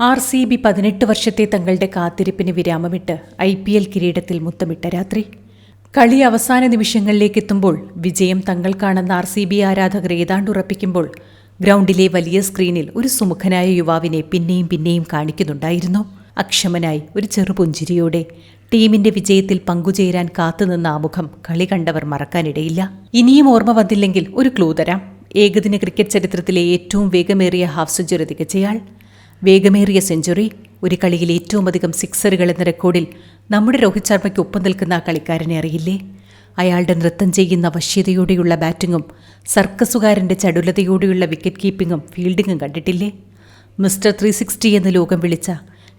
R C B പതിനെട്ട് വർഷത്തെ തങ്ങളുടെ കാത്തിരിപ്പിന് വിരാമമിട്ട് ഐ പി എൽ കിരീടത്തിൽ മുത്തമിട്ട രാത്രി. കളി അവസാന നിമിഷങ്ങളിലേക്ക് എത്തുമ്പോൾ വിജയം തങ്ങൾക്കാണെന്ന് ആർ സി ബി ആരാധകർ ഏതാണ്ട് ഉറപ്പിക്കുമ്പോൾ ഗ്രൗണ്ടിലെ വലിയ സ്ക്രീനിൽ ഒരു സുമുഖനായ യുവാവിനെ പിന്നെയും പിന്നെയും കാണിക്കുന്നുണ്ടായിരുന്നു. അക്ഷമനായി ഒരു ചെറുപുഞ്ചിരിയോടെ ടീമിന്റെ വിജയത്തിൽ പങ്കുചേരാൻ കാത്തുനിന്ന ആ മുഖം കളി കണ്ടവർ മറക്കാനിടയില്ല. ഇനിയും ഓർമ്മ വന്നില്ലെങ്കിൽ ഒരു ക്ലൂ തരാം. ഏകദിന ക്രിക്കറ്റ് ചരിത്രത്തിലെ ഏറ്റവും വേഗമേറിയ ഹാഫ് സെഞ്ചുറി തികച്ചയാൾ വേഗമേറിയ സെഞ്ചുറി ഒരു കളിയിൽ ഏറ്റവും അധികം സിക്സറുകൾ എന്ന റെക്കോർഡിൽ നമ്മുടെ രോഹിത് ശർമ്മയ്ക്ക് ഒപ്പം നിൽക്കുന്ന ആ കളിക്കാരനെ അറിയില്ലേ? അയാളുടെ നൃത്തം ചെയ്യുന്ന വശ്യതയോടെയുള്ള ബാറ്റിങ്ങും സർക്കസുകാരന്റെ ചടുലതയോടെയുള്ള വിക്കറ്റ് കീപ്പിങ്ങും ഫീൽഡിങ്ങും കണ്ടിട്ടില്ലേ? മിസ്റ്റർ ത്രീ സിക്സ്റ്റി എന്ന് ലോകം വിളിച്ച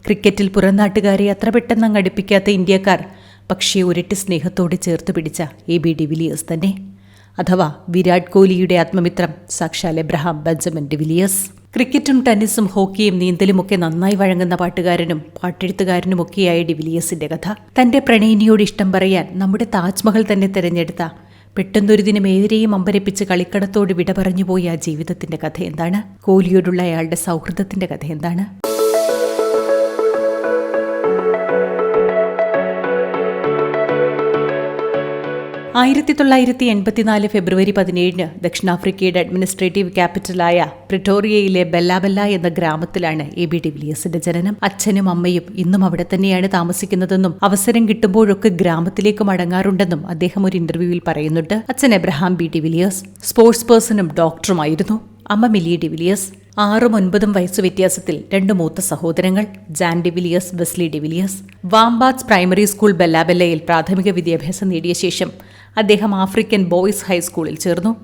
ക്രിക്കറ്റിൽ പുറംനാട്ടുകാരെ അത്ര പെട്ടെന്ന് അങ്ങ് അടുപ്പിക്കാത്ത ഇന്ത്യക്കാർ പക്ഷേ ഒരിട്ട് സ്നേഹത്തോടെ ചേർത്ത് പിടിച്ച എ ബി ഡിവിലിയേഴ്സ് തന്നെ. അഥവാ വിരാട് കോഹ്ലിയുടെ ആത്മമിത്രം സാക്ഷാൽ എബ്രഹാം ബെഞ്ചമിൻ ഡിവിലിയേഴ്സ് ക്രിക്കറ്റും ടെന്നീസും ഹോക്കിയും നീന്തലുമൊക്കെ നന്നായി വഴങ്ങുന്ന പാട്ടുകാരനും പാട്ടെഴുത്തുകാരനുമൊക്കെയായ ഡിവിലിയേഴ്സിന്റെ കഥ. തന്റെ പ്രണയിനിയോട് ഇഷ്ടം പറയാൻ നമ്മുടെ താജ്മഹൽ തന്നെ തിരഞ്ഞെടുത്ത പെട്ടെന്നൊരു ദിനം അമ്പരപ്പിച്ച് കളിക്കടത്തോട് വിട പറഞ്ഞുപോയ ആ ജീവിതത്തിന്റെ കഥ എന്താണ്? കോലിയോടുള്ള അയാളുടെ സൗഹൃദത്തിന്റെ കഥ എന്താണ്? ആയിരത്തി തൊള്ളായിരത്തി എൺപത്തിനാല് ഫെബ്രുവരി പതിനേഴിന് ദക്ഷിണാഫ്രിക്കയുടെ അഡ്മിനിസ്ട്രേറ്റീവ് ക്യാപിറ്റലായ പ്രിട്ടോറിയയിലെ ബെല്ലാബെല്ല എന്ന ഗ്രാമത്തിലാണ് എ ബി ഡിവിലിയേഴ്സിന്റെ ജനനം. അച്ഛനും അമ്മയും ഇന്നും അവിടെ തന്നെയാണ് താമസിക്കുന്നതെന്നും അവസരം കിട്ടുമ്പോഴൊക്കെ ഗ്രാമത്തിലേക്ക് മടങ്ങാറുണ്ടെന്നും അദ്ദേഹം ഒരു ഇന്റർവ്യൂവിൽ പറയുന്നുണ്ട്. അച്ഛൻ Abraham B D de Villiers sports പേഴ്സണും ഡോക്ടറുമായിരുന്നു. അമ്മ മിലി ഡി ഡിവിലിയേഴ്സ് ആറും ഒൻപതും വയസ്സു വ്യത്യാസത്തിൽ രണ്ട് മൂത്ത സഹോദരങ്ങൾ Jan de Villiers ബെസ്ലി de Villiers Warmbaths primary school ബെല്ലാബെല്ലയിൽ പ്രാഥമിക വിദ്യാഭ്യാസം നേടിയ ശേഷം അദ്ദേഹം ആഫ്രിക്കൻ ബോയ്സ് ഹൈസ്കൂളിൽ ചേർന്നു.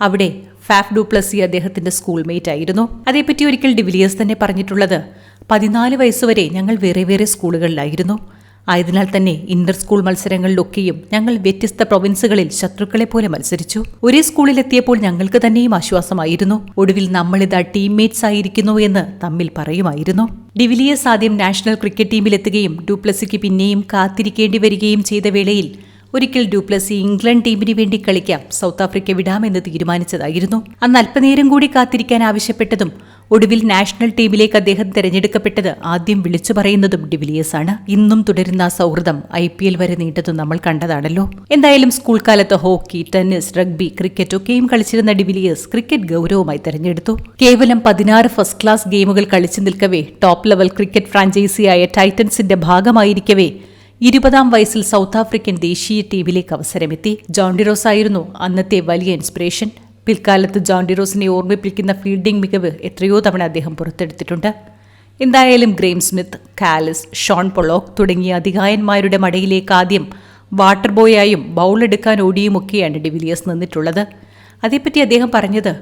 അവിടെ ഫാഫ് ഡുപ്ലസി അദ്ദേഹത്തിന്റെ സ്കൂൾമേറ്റ് ആയിരുന്നു. അതേപ്പറ്റി ഒരിക്കൽ ഡിവിലിയേഴ്സ് തന്നെ പറഞ്ഞിട്ടുള്ളത് പതിനാല് വയസ്സുവരെ ഞങ്ങൾ വേറെ വേറെ സ്കൂളുകളിലായിരുന്നു. ആയതിനാൽ തന്നെ ഇന്റർ സ്കൂൾ മത്സരങ്ങളിലൊക്കെയും ഞങ്ങൾ വ്യത്യസ്ത പ്രൊവിൻസുകളിൽ ശത്രുക്കളെ പോലെ മത്സരിച്ചു. ഒരേ സ്കൂളിലെത്തിയപ്പോൾ ഞങ്ങൾക്ക് തന്നെയും ആശ്വാസമായിരുന്നു. ഒടുവിൽ നമ്മളിതാ ടീംമേറ്റ്സ് ആയിരിക്കുന്നു എന്ന് തമ്മിൽ പറയുമായിരുന്നു. ഡിവിലിയേഴ്സ് ആദ്യം നാഷണൽ ക്രിക്കറ്റ് ടീമിലെത്തുകയും ഡ്യൂപ്ലസിക്ക് പിന്നെയും കാത്തിരിക്കേണ്ടി വരികയും ചെയ്ത വേളയിൽ ഒരിക്കൽ ഡ്യൂപ്ലസി ഇംഗ്ലണ്ട് ടീമിന് വേണ്ടി കളിക്കാം സൗത്ത് ആഫ്രിക്ക വിടാമെന്ന് തീരുമാനിച്ചതായിരുന്നു. അന്ന് അല്പനേരം കൂടി കാത്തിരിക്കാൻ ആവശ്യപ്പെട്ടതും ഒടുവിൽ നാഷണൽ ടീമിലേക്ക് അദ്ദേഹം തെരഞ്ഞെടുക്കപ്പെട്ടത് ആദ്യം വിളിച്ചു പറയുന്നതും ഡിവിലിയേഴ്സ് ആണ് ഇന്നും തുടരുന്ന സൗഹൃദം ഐ പി എൽ വരെ നീണ്ടതും നമ്മൾ കണ്ടതാണല്ലോ. എന്തായാലും സ്കൂൾ കാലത്ത് ഹോക്കി ടെന്നീസ് റഗ്ബി ക്രിക്കറ്റ് ഒക്കെയും കളിച്ചിരുന്ന ഡിവിലിയേഴ്സ് ക്രിക്കറ്റ് ഗൗരവമായി തെരഞ്ഞെടുത്തു. കേവലം പതിനാറ് ഫസ്റ്റ് ക്ലാസ് ഗെയിമുകൾ കളിച്ചു നിൽക്കവേ ടോപ്പ് ലെവൽ ക്രിക്കറ്റ് ഫ്രാഞ്ചൈസിയായ ടൈറ്റൻസിന്റെ ഭാഗമായിരിക്കവേ ഇരുപതാം വയസ്സിൽ സൗത്ത് ആഫ്രിക്കൻ ദേശീയ ടീമിലേക്ക് അവസരമെത്തി. ജോണ്ടിറോസ് ആയിരുന്നു അന്നത്തെ വലിയ ഇൻസ്പിറേഷൻ പിൽക്കാലത്ത് ജോൺ ഡിറോസിനെ ഓർമ്മിപ്പിക്കുന്ന ഫീൽഡിംഗ് മികവ് എത്രയോ തവണ അദ്ദേഹം പുറത്തെടുത്തിട്ടുണ്ട്. എന്തായാലും Graeme Smith Kallis Shaun Pollock തുടങ്ങിയ അധികായന്മാരുടെ മടയിലേക്ക് ആദ്യം വാട്ടർ ബോയായും ബൗളെടുക്കാൻ ഓടിയുമൊക്കെയാണ് ഡിവിലിയേഴ്സ് നിന്നിട്ടുള്ളത്. അതേപ്പറ്റി അദ്ദേഹം പറഞ്ഞത്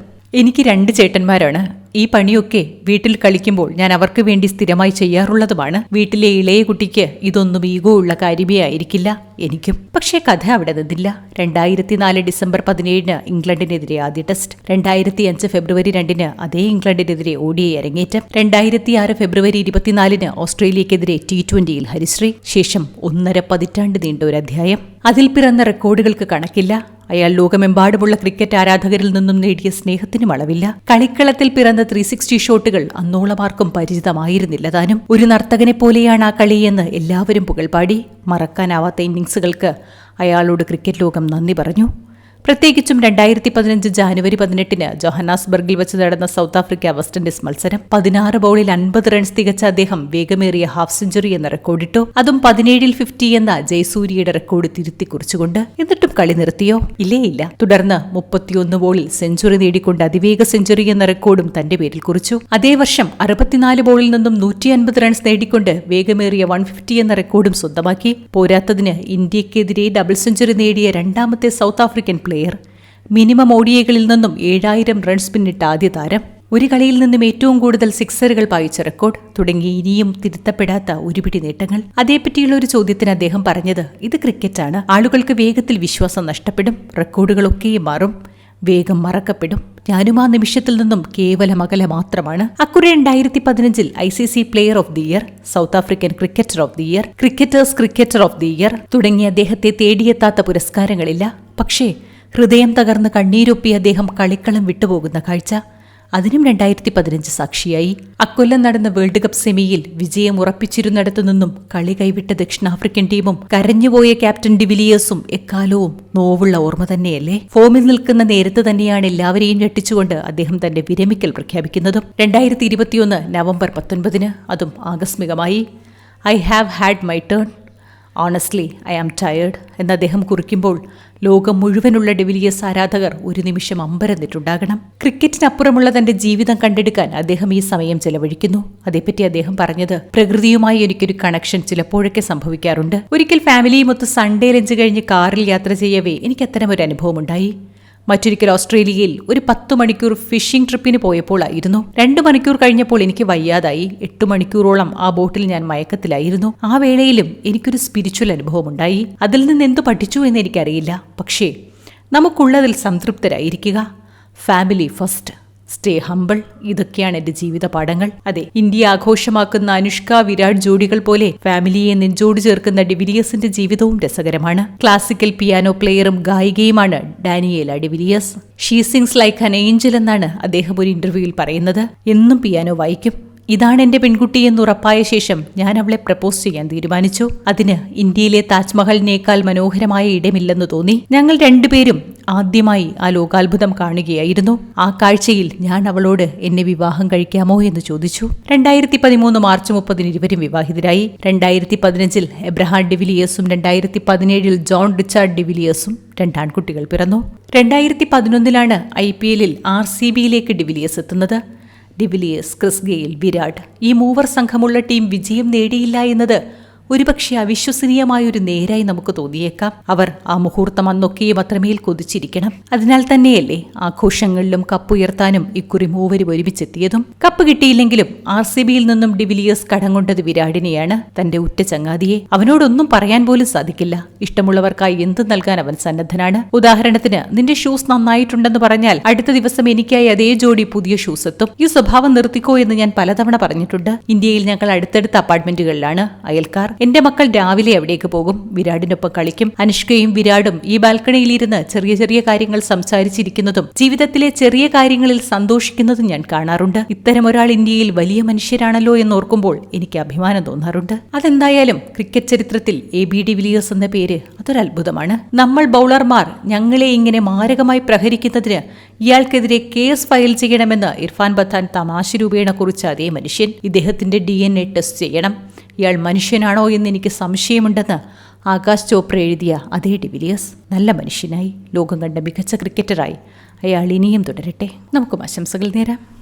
എനിക്ക് രണ്ട് ചേട്ടന്മാരാണ്. ഈ പണിയൊക്കെ വീട്ടിൽ കളിക്കുമ്പോൾ ഞാൻ അവർക്ക് വേണ്ടി സ്ഥിരമായി ചെയ്യാറുള്ളതുമാണ്. വീട്ടിലെ ഇളയ കുട്ടിക്ക് ഇതൊന്നും ഈഗോ ഉള്ള കാര്യമേ ആയിരിക്കില്ല. എനിക്കും പക്ഷേ കഥ അവിടെ നിന്നില്ല. രണ്ടായിരത്തി നാല് ഡിസംബർ പതിനേഴിന് ഇംഗ്ലണ്ടിനെതിരെ ആദ്യ ടെസ്റ്റ്. രണ്ടായിരത്തി അഞ്ച് ഫെബ്രുവരി രണ്ടിന് അതേ ഇംഗ്ലണ്ടിനെതിരെ ഓടിയ അരങ്ങേറ്റം. രണ്ടായിരത്തി ആറ് ഫെബ്രുവരി ഇരുപത്തിനാലിന് ഓസ്ട്രേലിയക്കെതിരെ ടി ട്വന്റിയിൽ ഹരിശ്രീ. ശേഷം ഒന്നര പതിറ്റാണ്ട് നീണ്ട ഒരു അധ്യായം. അതിൽ പിറന്ന റെക്കോർഡുകൾക്ക് കണക്കില്ല. അയാൾ ലോകമെമ്പാടുമുള്ള ക്രിക്കറ്റ് ആരാധകരിൽ നിന്നും നേടിയ സ്നേഹത്തിനും അളവില്ല. കളിക്കളത്തിൽ പിറന്ന ത്രീ സിക്സ്റ്റി ഷോട്ടുകൾ അന്നോളമാർക്കും പരിചിതമായിരുന്നില്ല താനും. ഒരു നർത്തകനെ പോലെയാണ് ആ കളിയെന്ന് എല്ലാവരും പുകൾപാടി മറക്കാനാവാത്ത ഇന്നിങ്സുകൾക്ക് അയാളോട് ക്രിക്കറ്റ് ലോകം നന്ദി പറഞ്ഞു. പ്രത്യേകിച്ചും രണ്ടായിരത്തി പതിനഞ്ച് ജാനുവരി പതിനെട്ടിന് ജോഹന്നാസ്ബർഗിൽ വെച്ച് നടന്ന സൗത്ത് ആഫ്രിക്ക വെസ്റ്റ് ഇൻഡീസ് മത്സരം പതിനാറ് ബോളിൽ അൻപത് റൺസ് തികച്ച അദ്ദേഹം വേഗമേറിയ ഹാഫ് സെഞ്ചുറി എന്ന റെക്കോർഡിട്ടു. അതും പതിനേഴിൽ ഫിഫ്റ്റി എന്ന ജയസൂര്യയുടെ റെക്കോർഡ് തിരുത്തി കുറിച്ചുകൊണ്ട് എന്നിട്ടും കളി നിർത്തിയോ? ഇല്ലേ ഇല്ല. തുടർന്ന് മുപ്പത്തിയൊന്ന് ബോളിൽ സെഞ്ചുറി നേടിക്കൊണ്ട് അതിവേഗ സെഞ്ചുറി എന്ന റെക്കോർഡും തന്റെ പേരിൽ കുറിച്ചു. അതേ വർഷം അറുപത്തിനാല് ബോളിൽ നിന്നും നൂറ്റി അൻപത് റൺസ് നേടിക്കൊണ്ട് വേഗമേറിയ വൺ ഫിഫ്റ്റി എന്ന റെക്കോർഡും സ്വന്തമാക്കി. പോരാത്തതിന് ഇന്ത്യക്കെതിരെ ഡബിൾ സെഞ്ചുറി നേടിയ രണ്ടാമത്തെ സൗത്ത് ആഫ്രിക്കൻ പ്ലെയർ മിനിമം ഓടിയകളിൽ നിന്നും ഏഴായിരം റൺസ് പിന്നിട്ട ആദ്യ താരം. ഒരു കളിയിൽ നിന്നും ഏറ്റവും കൂടുതൽ സിക്സറുകൾ പായിച്ച റെക്കോർഡ് തുടങ്ങി ഇനിയും തിരുത്തപ്പെടാത്ത ഒരുപിടി നേട്ടങ്ങൾ. അതേപ്പറ്റിയുള്ള ഒരു ചോദ്യത്തിന് അദ്ദേഹം പറഞ്ഞത് ഇത് ക്രിക്കറ്റാണ് ആളുകൾക്ക് വേഗത്തിൽ വിശ്വാസം നഷ്ടപ്പെടും. റെക്കോർഡുകളൊക്കെയും മാറും. വേഗം മറക്കപ്പെടും. ഞാനും ആ നിമിഷത്തിൽ നിന്നും കേവലം അകലെ മാത്രമാണ്. അക്കുറി രണ്ടായിരത്തി പതിനഞ്ചിൽ I C C player of the year South African cricketer of the year cricketers cricketer of the year തുടങ്ങിയ അദ്ദേഹത്തെ തേടിയെത്താത്ത പുരസ്കാരങ്ങളില്ല. പക്ഷേ ഹൃദയം തകർന്ന് കണ്ണീരൊപ്പി അദ്ദേഹം കളിക്കളം വിട്ടുപോകുന്ന കാഴ്ച അതിനും രണ്ടായിരത്തി പതിനഞ്ച് സാക്ഷിയായി. അക്കൊല്ലം നടന്ന വേൾഡ് കപ്പ് സെമിയിൽ വിജയം ഉറപ്പിച്ചിരുന്നിടത്തു നിന്നും കളി കൈവിട്ട ദക്ഷിണാഫ്രിക്കൻ ടീമും കരഞ്ഞുപോയ ക്യാപ്റ്റൻ ഡിവിലിയേഴ്സും എക്കാലവും നോവുള്ള ഓർമ്മ തന്നെയല്ലേ? ഫോമിൽ നിൽക്കുന്ന നേരത്ത് തന്നെയാണ് എല്ലാവരെയും ഞെട്ടിച്ചുകൊണ്ട് അദ്ദേഹം തന്റെ വിരമിക്കൽ പ്രഖ്യാപിക്കുന്നതും. രണ്ടായിരത്തി ഇരുപത്തിയൊന്ന് നവംബർ പത്തൊൻപതിന് അതും ആകസ്മികമായി. I have had my turn. Honestly I am tired എന്ന് അദ്ദേഹം കുറിക്കുമ്പോൾ ലോകം മുഴുവനുള്ള ഡെവിലിയസ് ആരാധകർ ഒരു നിമിഷം അമ്പരന്നിട്ടുണ്ടാകണം. ക്രിക്കറ്റിനപ്പുറമുള്ള തന്റെ ജീവിതം കണ്ടെടുക്കാൻ അദ്ദേഹം ഈ സമയം ചെലവഴിക്കുന്നു. അതേപ്പറ്റി അദ്ദേഹം പറഞ്ഞത് പ്രകൃതിയുമായി എനിക്കൊരു കണക്ഷൻ ചിലപ്പോഴൊക്കെ സംഭവിക്കാറുണ്ട്. ഒരിക്കൽ ഫാമിലിയുമൊത്ത് സൺഡേ ലഞ്ച് കഴിഞ്ഞ് കാറിൽ യാത്ര ചെയ്യവേ എനിക്ക് അത്തരം ഒരു അനുഭവം ഉണ്ടായി മറ്റൊരിക്കൽ ഓസ്ട്രേലിയയിൽ ഒരു പത്തു മണിക്കൂർ ഫിഷിംഗ് ട്രിപ്പിന് പോയപ്പോഴായിരുന്നു രണ്ടു മണിക്കൂർ കഴിഞ്ഞപ്പോൾ എനിക്ക് വയ്യാതായി. എട്ട് മണിക്കൂറോളം ആ ബോട്ടിൽ ഞാൻ മയക്കത്തിലായിരുന്നു. ആ വേളയിലും എനിക്കൊരു സ്പിരിച്വൽ അനുഭവം ഉണ്ടായി അതിൽ നിന്ന് എന്തു പഠിച്ചു എന്ന് എനിക്കറിയില്ല. പക്ഷേ നമുക്കുള്ളതിൽ സംതൃപ്തരായിരിക്കുക. ഫാമിലി ഫസ്റ്റ് സ്റ്റേ ഹമ്പിൾ ഇതൊക്കെയാണ് എന്റെ ജീവിത പാഠങ്ങൾ അതെ ഇന്ത്യ ആഘോഷമാക്കുന്ന അനുഷ്ക വിരാട് ജോഡികൾ പോലെ ഫാമിലിയെ നെഞ്ചോട് ചേർക്കുന്ന ഡിവിലിയസിന്റെ ജീവിതവും രസകരമാണ്. ക്ലാസിക്കൽ പിയാനോ പ്ലെയറും ഗായികയുമാണ് Daniella de Villiers. She sings like an angel എന്നാണ് അദ്ദേഹം ഒരു ഇന്റർവ്യൂവിൽ പറയുന്നത്. എന്നും പിയാനോ വായിക്കും. ഇതാണ് എന്റെ പെൺകുട്ടി എന്ന് ഉറപ്പായ ശേഷം ഞാൻ അവളെ പ്രപ്പോസ് ചെയ്യാൻ തീരുമാനിച്ചു. അതിന് ഇന്ത്യയിലെ താജ്മഹലിനേക്കാൾ മനോഹരമായ ഇടമില്ലെന്ന് തോന്നി. ഞങ്ങൾ രണ്ടുപേരും ആദ്യമായി ആ ലോകാത്ഭുതം കാണുകയായിരുന്നു. ആ കാഴ്ചയിൽ ഞാൻ അവളോട് എന്നെ വിവാഹം കഴിക്കാമോ എന്ന് ചോദിച്ചു. രണ്ടായിരത്തി പതിമൂന്ന് മാർച്ച് മുപ്പതിന് ഇരുവരും വിവാഹിതരായി. രണ്ടായിരത്തി പതിനഞ്ചിൽ എബ്രഹാം ഡിവിലിയേഴ്സും രണ്ടായിരത്തി പതിനേഴിൽ ജോൺ റിച്ചാർഡ് ഡിവിലിയേഴ്സും രണ്ടാൺകുട്ടികൾ പിറന്നു. രണ്ടായിരത്തി പതിനൊന്നിലാണ് ഐ പി എല്ലിൽ ആർ സി ബിയിലേക്ക് ഡിവിലിയേഴ്സ് എത്തുന്നത്. De Villiers Chris Gayle Virat. ഈ മൂവർ സംഘമുള്ള ടീം വിജയം നേടിയില്ല എന്നത് ഒരുപക്ഷെ അവിശ്വസനീയമായൊരു നേരായി നമുക്ക് തോന്നിയേക്കാം. അവർ ആ മുഹൂർത്തം അന്നൊക്കെയും അത്രമേൽ കൊതിച്ചിരിക്കണം. അതിനാൽ തന്നെയല്ലേ ആഘോഷങ്ങളിലും കപ്പുയർത്താനും ഇക്കുറി മൂവരും ഒരുമിച്ചെത്തിയതും. കപ്പ് കിട്ടിയില്ലെങ്കിലും ആർ സി ബിയിൽ നിന്നും ഡിവിലിയേഴ്സ് കടം കൊണ്ടത് വിരാടിനെയാണ് തന്റെ ഉറ്റ ചങ്ങാതിയെ. അവനോടൊന്നും പറയാൻ പോലും സാധിക്കില്ല. ഇഷ്ടമുള്ളവർക്കായി എന്ത് നൽകാൻ അവൻ സന്നദ്ധനാണ്. ഉദാഹരണത്തിന് നിന്റെ ഷൂസ് നന്നായിട്ടുണ്ടെന്ന് പറഞ്ഞാൽ അടുത്ത ദിവസം എനിക്കായി അതേ ജോഡി പുതിയ ഷൂസ് എത്തും. ഈ സ്വഭാവം നിർത്തിക്കോ എന്ന് ഞാൻ പലതവണ പറഞ്ഞിട്ടുണ്ട്. ഇന്ത്യയിൽ ഞങ്ങൾ അടുത്തടുത്ത അപ്പാർട്ട്മെന്റുകളിലാണ് അയൽക്കാർ. എന്റെ മക്കൾ രാവിലെ എവിടേക്ക് പോകും? വിരാടിനൊപ്പം കളിക്കും. അനുഷ്കയും വിരാടും ഈ ബാൽക്കണിയിലിരുന്ന് ചെറിയ ചെറിയ കാര്യങ്ങൾ സംസാരിച്ചിരിക്കുന്നതും ജീവിതത്തിലെ ചെറിയ കാര്യങ്ങളിൽ സന്തോഷിക്കുന്നതും ഞാൻ കാണാറുണ്ട്. ഇത്തരം ഒരാൾ ഇന്ത്യയിൽ വലിയ മനുഷ്യരാണല്ലോ എന്ന് ഓർക്കുമ്പോൾ എനിക്ക് അഭിമാനം തോന്നാറുണ്ട്. അതെന്തായാലും ക്രിക്കറ്റ് ചരിത്രത്തിൽ എ ബി ഡി വിലിയേഴ്സ് എന്ന പേര് അതൊരത്ഭുതമാണ്. നമ്മൾ ബൗളർമാർ ഞങ്ങളെ ഇങ്ങനെ മാരകമായി പ്രഹരിക്കുന്നതിന് ഇയാൾക്കെതിരെ കേസ് ഫയൽ ചെയ്യണമെന്ന് ഇർഫാൻ ബത്താൻ തമാശ രൂപേണ കുറിച്ച അതേ മനുഷ്യൻ. ഇദ്ദേഹത്തിന്റെ ഡി ടെസ്റ്റ് ചെയ്യണം. ഇയാൾ മനുഷ്യനാണോ എന്ന് എനിക്ക് സംശയമുണ്ടെന്ന് ആകാശ് ചോപ്ര എഴുതിയ അതേ ഡിവിലിയേഴ്സ് നല്ല മനുഷ്യനായി. ലോകം കണ്ട മികച്ച ക്രിക്കറ്ററായി. അയാൾ ഇനിയും തുടരട്ടെ. നമുക്കും ആശംസകൾ നേരാം.